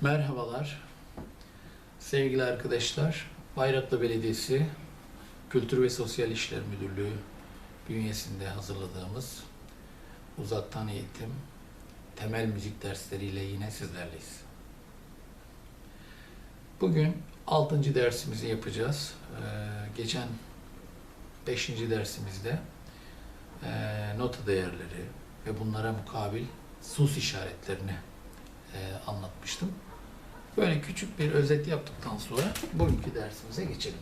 Merhabalar. Sevgili arkadaşlar, Bayraklı Belediyesi Kültür ve Sosyal İşler Müdürlüğü bünyesinde hazırladığımız uzaktan eğitim temel müzik dersleriyle yine sizlerleyiz. Bugün 6. dersimizi yapacağız. Ee, geçen 5. dersimizde e, nota değerleri ve bunlara mukabil sus işaretlerini e, anlatmıştım. Böyle küçük bir özet yaptıktan sonra bugünkü dersimize geçelim.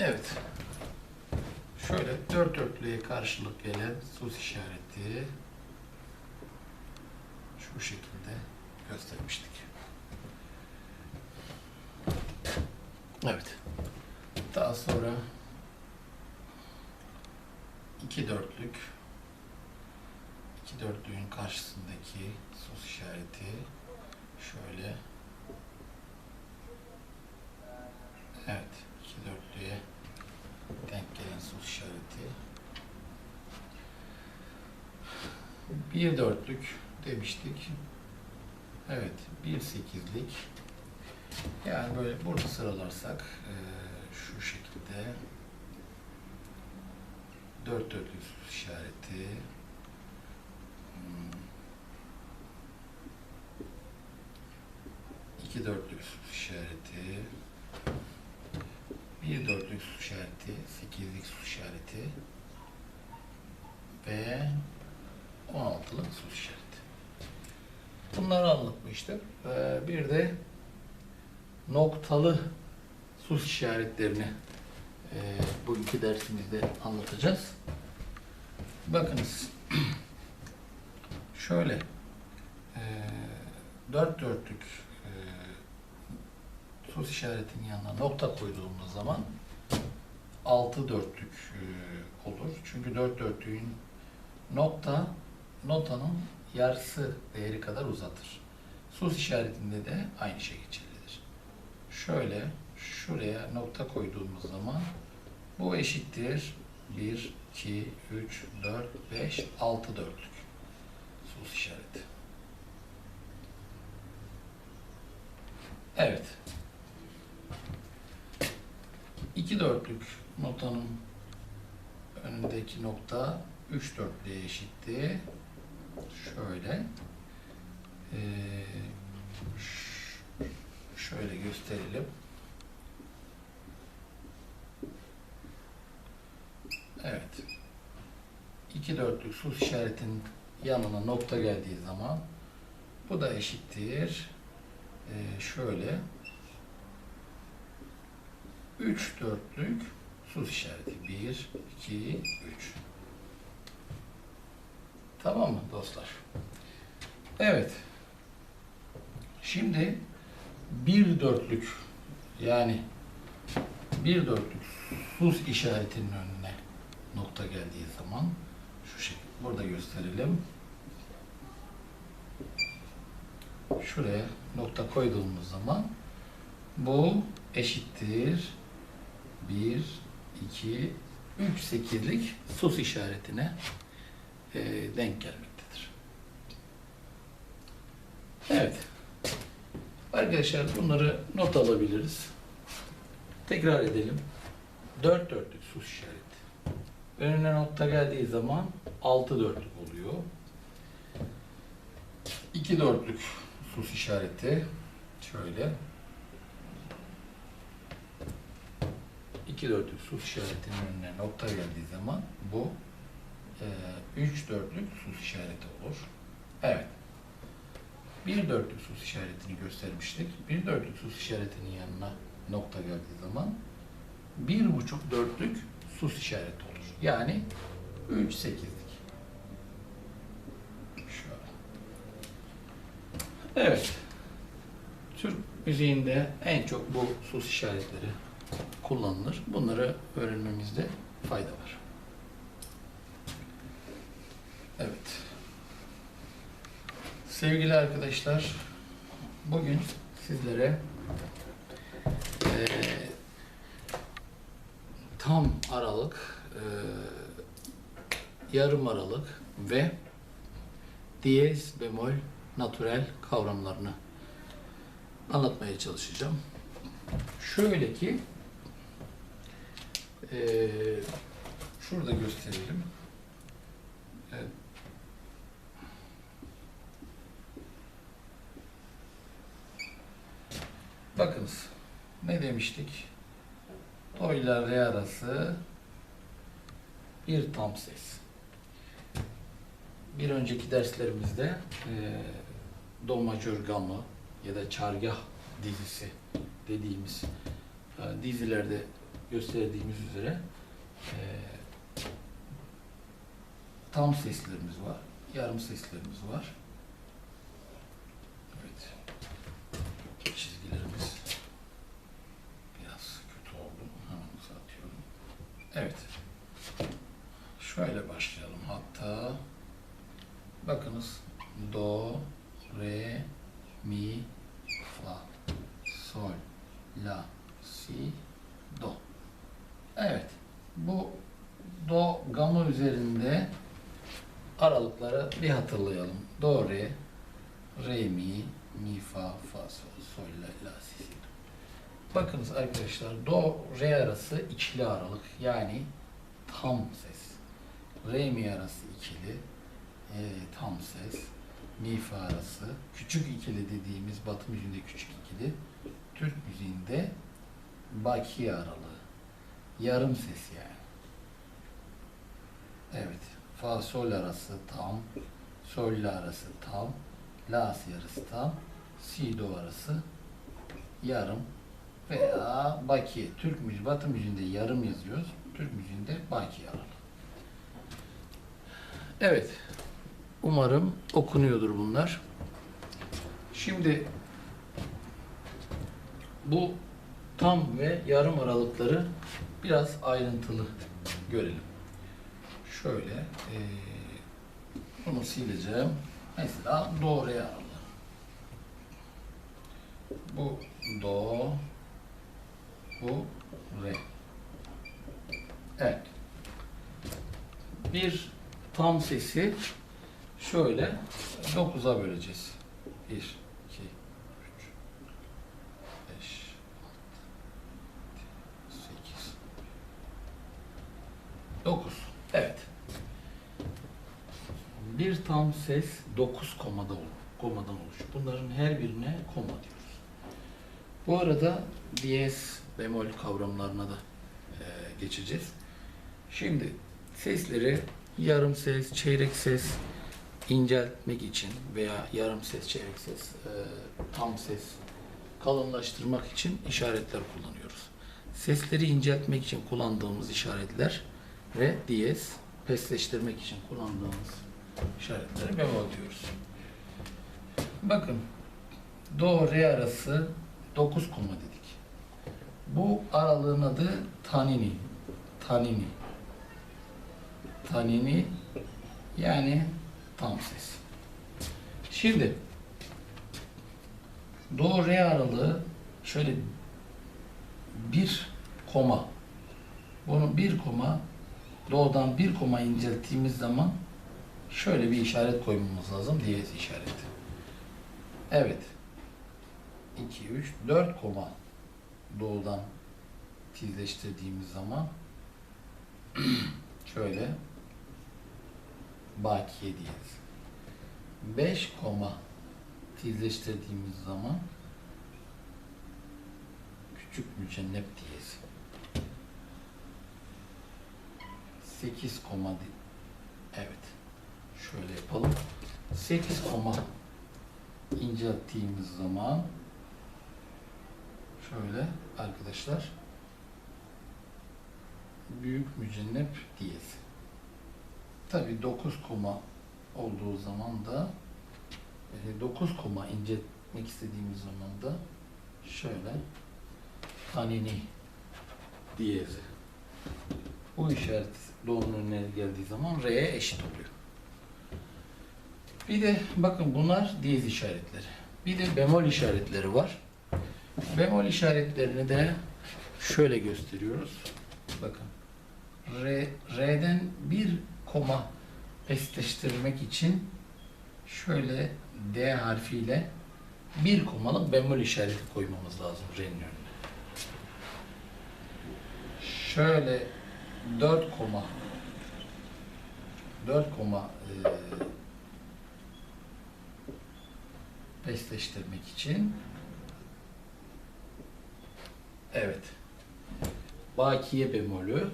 Evet. Şöyle dört dörtlüğe karşılık gelen sus işareti şu şekilde göstermiştik. Evet. Daha sonra iki dörtlük iki dörtlüğün karşısındaki sus işareti şöyle. Evet iki dörtlüğe denk gelen sus işareti. Bir dörtlük demiştik. Evet bir sekizlik. Yani böyle burada sıralarsak eee, şu şekilde dört dörtlük sus işareti. İki dörtlük sus işareti, bir dörtlük sus işareti, sekizlik sus işareti ve on altılık sus işareti. Bunları anlatmıştık. Ee, bir de noktalı sus işaretlerini e, bu iki dersimizde anlatacağız. Bakınız. Şöyle, e, dört dörtlük e, sus işaretinin yanına nokta koyduğumuz zaman altı dörtlük e, olur. Çünkü dört dörtlüğün nokta notanın yarısı değeri kadar uzatır. Sus işaretinde de aynı şey geçerlidir. Şöyle şuraya nokta koyduğumuz zaman bu eşittir 1, 2, 3, 4, 5, 6 dörtlük sus işareti. Evet. İki dörtlük notanın önündeki nokta üç dörtlüğe eşitti. Şöyle. Ee, şöyle gösterelim. Evet. İki dörtlük sus işaretinin yanına nokta geldiği zaman bu da eşittir. Ee, şöyle 3 dörtlük sus işareti. 1, 2, 3. Tamam mı dostlar? Evet. Şimdi bir dörtlük yani bir dörtlük sus işaretinin önüne nokta geldiği zaman şu şekilde burada gösterelim. Şuraya nokta koyduğumuz zaman bu eşittir 1, 2, 3 sekizlik sus işaretine e, denk gelmektedir. Evet. Arkadaşlar bunları not alabiliriz. Tekrar edelim. 4 dörtlük sus işareti. Önüne nokta geldiği zaman 6 dörtlük oluyor. 2 dörtlük sus işareti şöyle 2 dörtlük sus işaretinin önüne nokta geldiği zaman bu 3 dörtlük sus işareti olur. Evet. 1 dörtlük sus işaretini göstermiştik. 1 dörtlük sus işaretinin yanına nokta geldiği zaman 1,5 dörtlük sus işareti olur. Yani 3 sekizlik. Şöyle. Evet. Türk müziğinde en çok bu sus işaretleri kullanılır. Bunları öğrenmemizde fayda var. Evet. Sevgili arkadaşlar, bugün sizlere eee, tam aralık, eee, yarım aralık ve diyez bemol natürel kavramlarını anlatmaya çalışacağım. Şöyle ki eee, şurada gösterelim. Evet. Bakınız ne demiştik? Do ile re arası bir tam ses. Bir önceki derslerimizde eee do majör gamı ya da çargah dizisi dediğimiz e, dizilerde gösterdiğimiz üzere e, tam seslerimiz var, yarım seslerimiz var. Evet. Çizgilerimiz biraz kötü oldu. Hemen uzatıyorum. Evet. Şöyle başlayalım hatta. Bakınız. Do, re, mi, fa, sol, la, si, do. Evet. Bu do gamı üzerinde aralıkları bir hatırlayalım. Do, re, re, mi, mi, fa, fa, sol, sol, la, la, si, si. Bakınız arkadaşlar do, re arası ikili aralık yani tam ses. Re, mi arası ikili, e, tam ses. Mi, fa arası küçük ikili dediğimiz Batı müziğinde küçük ikili, Türk müziğinde baki aralığı. Yarım ses yani. Evet. Fa sol arası tam, sol la arası tam, la si arası tam, si do arası yarım veya baki. Türk müziği, Batı müziğinde yarım yazıyoruz. Türk müziğinde baki aralığı. Evet. Umarım okunuyordur bunlar. Şimdi bu tam ve yarım aralıkları biraz ayrıntılı görelim. Şöyle eee bunu sileceğim. Mesela do re aralığı. Bu do bu re. Evet. Bir tam sesi şöyle 9'a böleceğiz. 1, 2, 3, 5, 8, 9. Evet. Bir tam ses 9 komada olur. Komadan oluşuyor. Bunların her birine koma diyoruz. Bu arada diyez, bemol kavramlarına da e, geçeceğiz. Şimdi sesleri yarım ses, çeyrek ses inceltmek için veya yarım ses, çeyrek ses, e, tam ses kalınlaştırmak için işaretler kullanıyoruz. Sesleri inceltmek için kullandığımız işaretler re, diyez, pesleştirmek için kullandığımız işaretlere bemol diyoruz. Bakın do re arası 9 koma dedik. Bu aralığın adı tanini. Tanini. Tanini yani tam ses. Şimdi do re aralığı şöyle bir koma. Bunu bir koma do'dan bir koma incelttiğimiz zaman şöyle bir işaret koymamız lazım. Diyez işareti. Evet. 2, 3, 4 koma doğudan tizleştirdiğimiz zaman şöyle bakiye diyez. 5 koma tizleştirdiğimiz zaman küçük mücennep diyez. 8 koma evet şöyle yapalım. 8 koma incelttiğimiz zaman şöyle arkadaşlar büyük mücennep diyez. Tabi 9 koma olduğu zaman da 9 koma inceltmek istediğimiz zaman da şöyle tanini diyezi. Bu işaret doğunun önüne geldiği zaman re'ye eşit oluyor. Bir de bakın bunlar diyez işaretleri. Bir de bemol işaretleri var. Bemol işaretlerini de şöyle gösteriyoruz. Bakın. Re, Re'den bir koma eşleştirmek için şöyle D harfiyle bir komalık bemol işareti koymamız lazım Re'nin önüne. Şöyle 4 koma 4 koma e, pesleştirmek için evet bakiye bemolü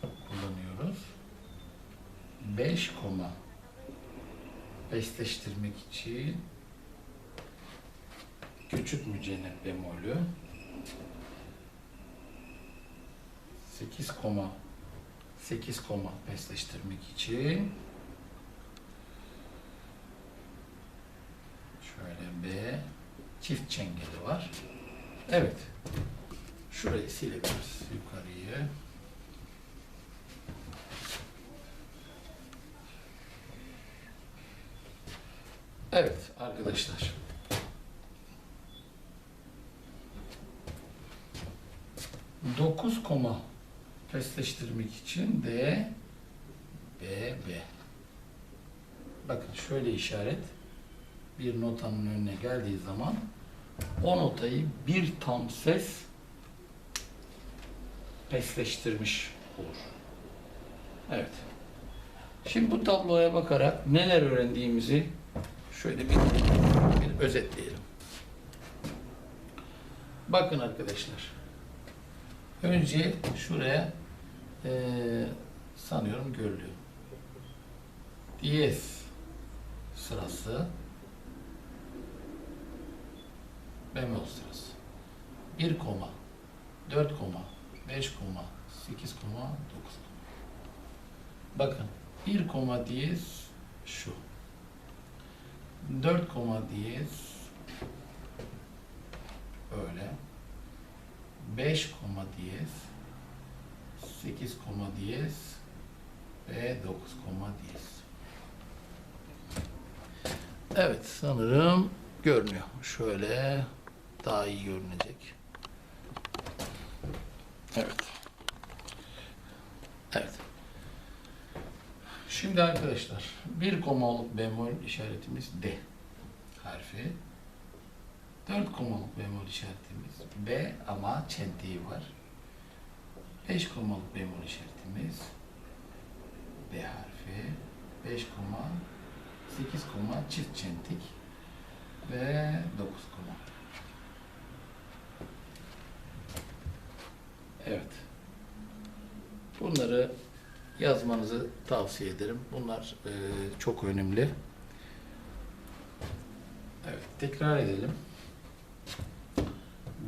kullanıyoruz. 5 koma besleştirmek için küçük mücennet bemolü 8 koma 8 koma besleştirmek için şöyle B çift çengeli var. Evet. Şurayı silebiliriz yukarıyı. Evet arkadaşlar. Dokuz koma pesleştirmek için D, B, B. Bakın şöyle işaret bir notanın önüne geldiği zaman o notayı bir tam ses pesleştirmiş olur. Evet. Şimdi bu tabloya bakarak neler öğrendiğimizi şöyle bir, bir özetleyelim. Bakın arkadaşlar. Önce şuraya eee, sanıyorum görülüyor. Diyez sırası bemol sırası. 1 koma, 4 koma, 5 koma, 8 koma, 9 koma. Bakın 1 koma diyez şu. 4 koma diyez böyle. 5 koma diyez 8 koma diyez ve 9 koma diyez. Evet sanırım görünüyor. Şöyle daha iyi görünecek. Evet. Evet. Şimdi arkadaşlar bir komalık bemol işaretimiz D harfi. Dört komalık bemol işaretimiz B ama çentiği var. Beş komalık bemol işaretimiz B harfi. Beş koma, sekiz koma çift çentik ve dokuz koma. Evet. Bunları yazmanızı tavsiye ederim. Bunlar e, çok önemli. Evet, tekrar edelim.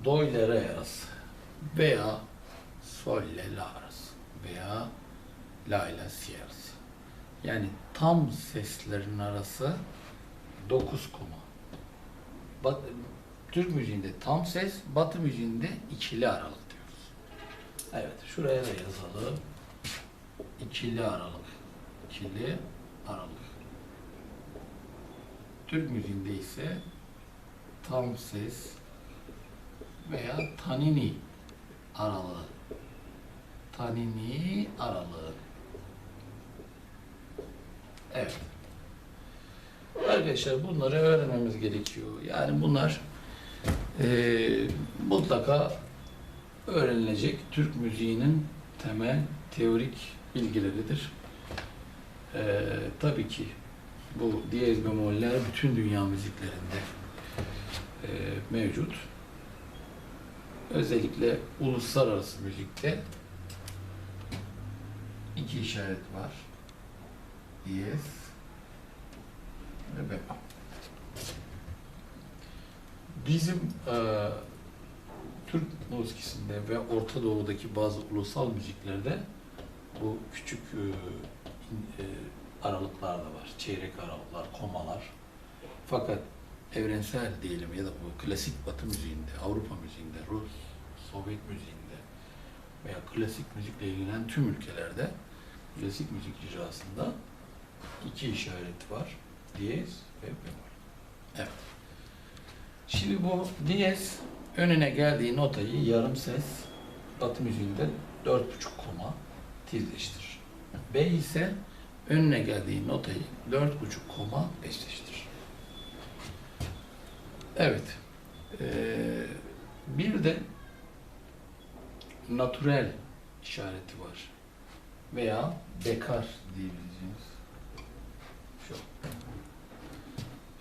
Do ile re arası veya sol ile la arası veya la ile si arası. Yani tam seslerin arası 9 koma. Bat, Türk müziğinde tam ses, Batı müziğinde ikili aralık. Evet, şuraya da yazalım. İkili aralık. İkili aralık. Türk müziğinde ise tam ses veya tanini aralığı. Tanini aralığı. Evet. Arkadaşlar bunları öğrenmemiz gerekiyor. Yani bunlar eee, mutlaka öğrenilecek Türk müziğinin temel teorik bilgileridir. Eee tabii ki bu diyez bemoller bütün dünya müziklerinde eee, mevcut. Özellikle uluslararası müzikte iki işaret var. Diyez ve bemol. Bizim eee Türk musikisinde ve Orta Doğu'daki bazı ulusal müziklerde bu küçük e, in- e, aralıklar da var. Çeyrek aralıklar, komalar. Fakat evrensel diyelim ya da bu klasik Batı müziğinde, Avrupa müziğinde, Rus, Sovyet müziğinde veya klasik müzikle ilgilenen tüm ülkelerde klasik müzik icrasında iki işaret var. Diyez ve bemol. Evet. Şimdi bu diyez önüne geldiği notayı yarım ses Batı müziğinde dört buçuk koma tizleştirir. B ise önüne geldiği notayı dört buçuk koma eşleştir. Evet. Ee, bir de natürel işareti var. Veya bekar diyebileceğimiz şu.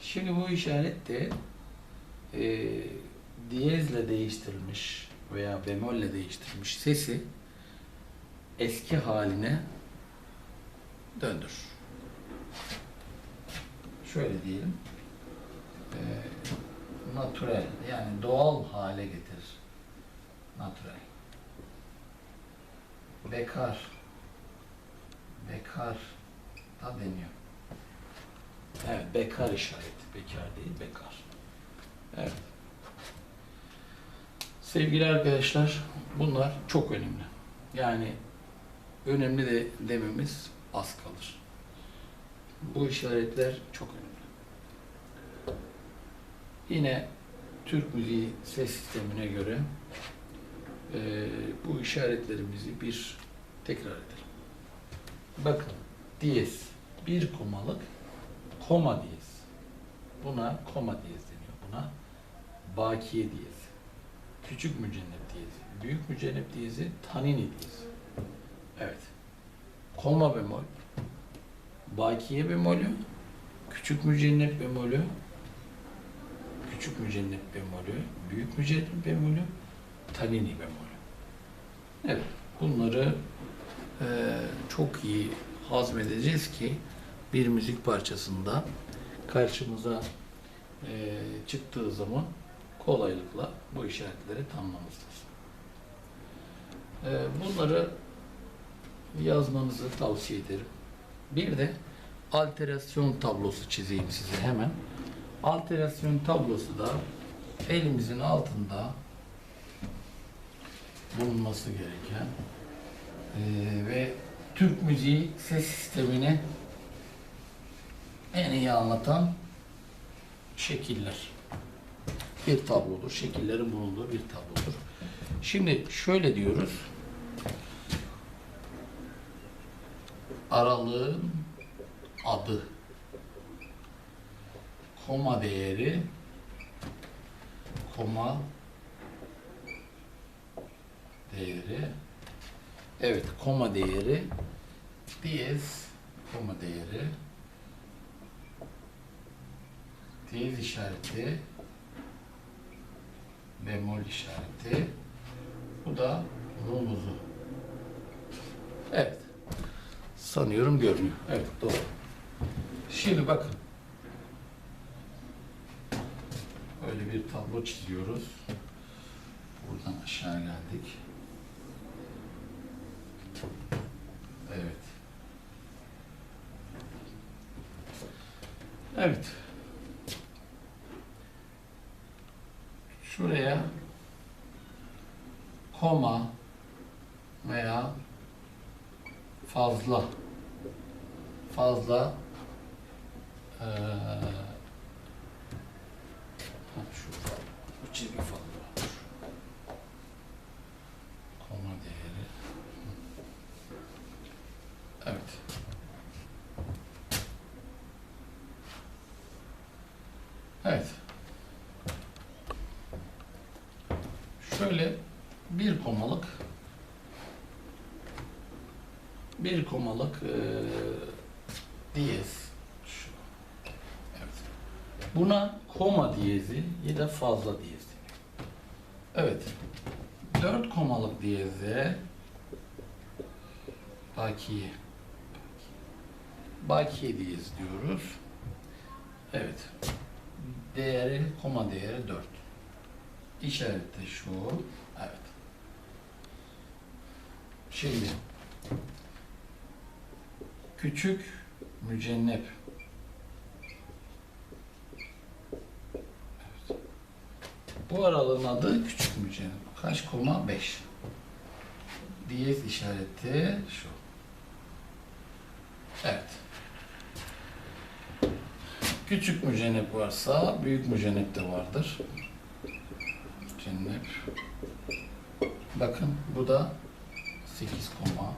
Şimdi bu işaret de e, diyezle değiştirilmiş veya bemolle değiştirilmiş sesi eski haline döndür. Şöyle diyelim. E, natürel yani doğal hale getir. Natürel. Bekar. Bekar da deniyor. Evet, bekar işareti. Bekar değil, bekar. Evet. Sevgili arkadaşlar, bunlar çok önemli. Yani önemli de dememiz az kalır. Bu işaretler çok önemli. Yine Türk müziği ses sistemine göre e, bu işaretlerimizi bir tekrar edelim. Bakın, diyez, bir komalık koma diyez. Buna koma diyez deniyor. Buna bakiye diyez. Küçük mücennep diyezi, büyük mücennep diyezi, tanini diyezi. Evet. Koma bemol, bakiye bemolü, küçük mücennep bemolü, küçük mücennep bemolü, büyük mücennep bemolü, tanini bemolü. Evet, bunları eee, çok iyi hazmedeceğiz ki bir müzik parçasında karşımıza eee, çıktığı zaman kolaylıkla bu işaretleri tanımamızdayız. Eee, bunları yazmanızı tavsiye ederim. Bir de alterasyon tablosu çizeyim size hemen. Alterasyon tablosu da elimizin altında bulunması gereken eee, ve Türk müziği ses sistemini en iyi anlatan şekiller. Bir tablodur. Şekillerin bulunduğu bir tablodur. Şimdi şöyle diyoruz. Aralığın adı koma değeri koma değeri evet koma değeri diyez koma değeri diyez işareti bemol işareti bu da rumuzu evet sanıyorum görünüyor evet doğru şimdi bakın Öyle bir tablo çiziyoruz. Buradan aşağı geldik. Evet. Evet. Şuraya koma veya fazla fazla Ha, şu, bu çizgi fazla. Koma değeri. Evet. Evet. Şöyle bir komalık bir komalık eee diyez. Şu. Evet. Buna koma diyezi ya da fazla diyez deniyor. Evet. Dört komalık diyeze bakiye. Bakiye diyez diyoruz. Evet. Değeri, koma değeri 4. İşaret şu. Evet. Şimdi küçük mücennep Bu aralığın adı küçük mücennep. Kaç koma? 5. Diyez işareti şu. Evet. Küçük mücennep varsa büyük mücennep de vardır. Bakın bu da 8 koma